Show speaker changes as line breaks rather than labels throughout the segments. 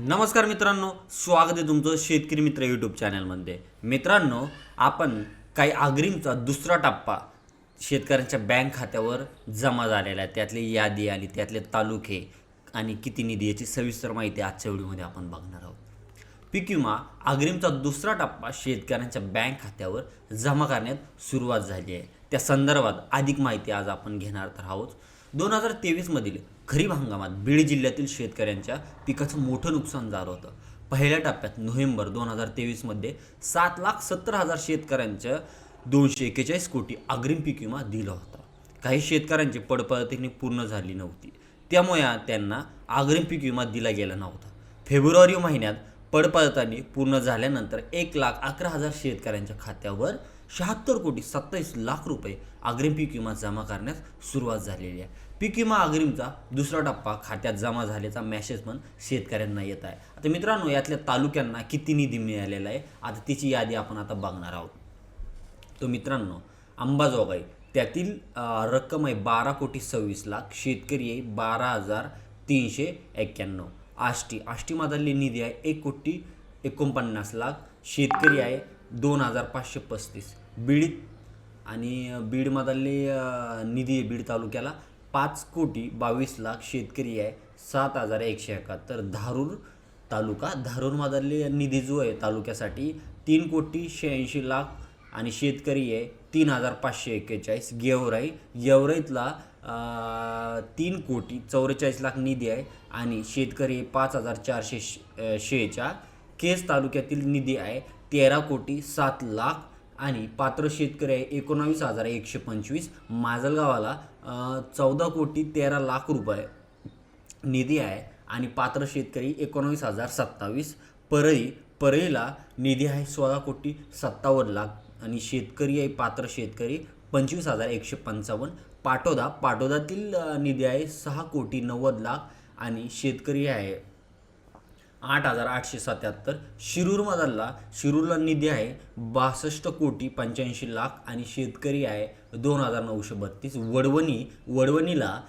नमस्कार मित्रांनो स्वागत आहे तुमचं शेतकरी मित्र यूट्यूब चॅनलमध्ये मित्रांनो आपण काही अग्रिमचा दुसरा टप्पा शेतकऱ्यांच्या बँक खात्यावर जमा झालेला आहे. त्यातली यादी आणि त्यातले तालुके आणि किती निधी याची सविस्तर माहिती आजच्या व्हिडिओमध्ये आपण बघणार आहोत. पीक विमा अग्रिमचा दुसरा टप्पा शेतकऱ्यांच्या बँक खात्यावर जमा करण्यात सुरुवात झाली आहे. त्या संदर्भात अधिक माहिती आज आपण घेणार तर आहोत. दोन हजार तेवीसमधील खरीप हंगामात बीड जिल्ह्यातील शेतकऱ्यांच्या पिकाचं मोठं नुकसान झालं होतं. पहिल्या टप्प्यात नोव्हेंबर दोन हजार तेवीसमध्ये सात लाख सत्तर हजार शेतकऱ्यांच्या दोनशे एक्केचाळीस कोटी अग्रिम पीक विमा दिला होता. काही शेतकऱ्यांची पडपदतीने पूर्ण झाली नव्हती. त्यामुळे त्यांना अग्रिम पीक विमा दिला गेला नव्हता. फेब्रुवारी महिन्यात पडपदतांनी पूर्ण झाल्यानंतर एक लाख अकरा हजार शेतकऱ्यांच्या खात्यावर शहात्तर कोटी सत्तावीस लाख रुपये अग्रिम पीक विमा जमा करण्यास सुरुवात झालेली आहे. पीक विमा अग्रिमचा दुसरा टप्पा खात्यात जमा झाल्याचा मेसेज पण शेतकऱ्यांना येत आहे. आता मित्रांनो यातल्या तालुक्यांना किती निधी मिळालेला आहे आता तिची यादी आपण आता बघणार आहोत. तो मित्रांनो अंबाजोगाई त्यातील रक्कम आहे बारा कोटी सव्वीस लाख शेतकरी आहे बारा हजार तीनशे एक्क्याण्णव. आष्टी आष्टीमधली निधी आहे एक कोटी एकोणपन्नास लाख शेतकरी आहे दोन हजार पाचशे पस्तीस. बीड आणि बीडमधले निधी आहे बीड तालुक्याला. पाच कोटी बावीस लाख शेतकरी आहे. सात हजार एकशे एकाहत्तर. धारूर तालुका. धारूरमधले निधी जो आहे तालुक्यासाठी तीन कोटी शहाऐंशी लाख आणि शेतकरी आहे तीन हजार पाचशे एक्केचाळीस. गेवराई गेवराईतला तीन कोटी चौवेचाळीस लाख निधी आहे आणि शेतकरी पाच हजार चारशे शेच्या केस तालुक्यातील निधी आहे तेरा कोटी सात लाख आणि पात्र शेतकरी आहे एकोणावीस हजार एकशे पंचवीस. माजलगावाला चौदा कोटी तेरा लाख रुपये निधी आहे आणि पात्र शेतकरी एकोणावीस हजार सत्तावीस. परळी परळीला निधी आहे सोळा कोटी सत्तावन्न लाख आणि शेतकरी आहे पात्र शेतकरी पंचवीस हजार एकशे पंचावन्न. पाटोदा पाटोदातील निधी आहे सहा कोटी नव्वद लाख आणि शेतकरी आहे आठ हजार आठशे सत्याहत्तर. शिरूरमधला शिरूरला निधी आहे बासष्ट कोटी पंच्याऐंशी लाख आणि शेतकरी आहे दोन हजार नऊशे बत्तीस. वडवणी वडवणीला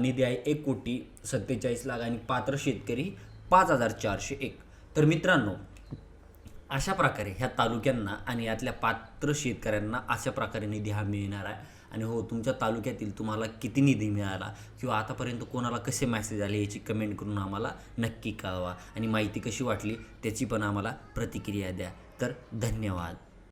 निधी आहे एक कोटी सत्तेचाळीस लाख आणि पात्र शेतकरी पाच हजार चारशे एक. तर मित्रांनो अशा प्रकारे ह्या तालुक्यांना आणि यातल्या पात्र शेतकऱ्यांना अशा प्रकारे निधी हा मिळणार आहे. आणि हो तुमच्या तालुक्यातील तुम्हाला किती निधी मिळाला किंवा आतापर्यंत कोणाला कसे मेसेज आले याची कमेंट करून आम्हाला नक्की कळवा. आणि माहिती कशी वाटली त्याची पण आम्हाला प्रतिक्रिया द्या. तर धन्यवाद.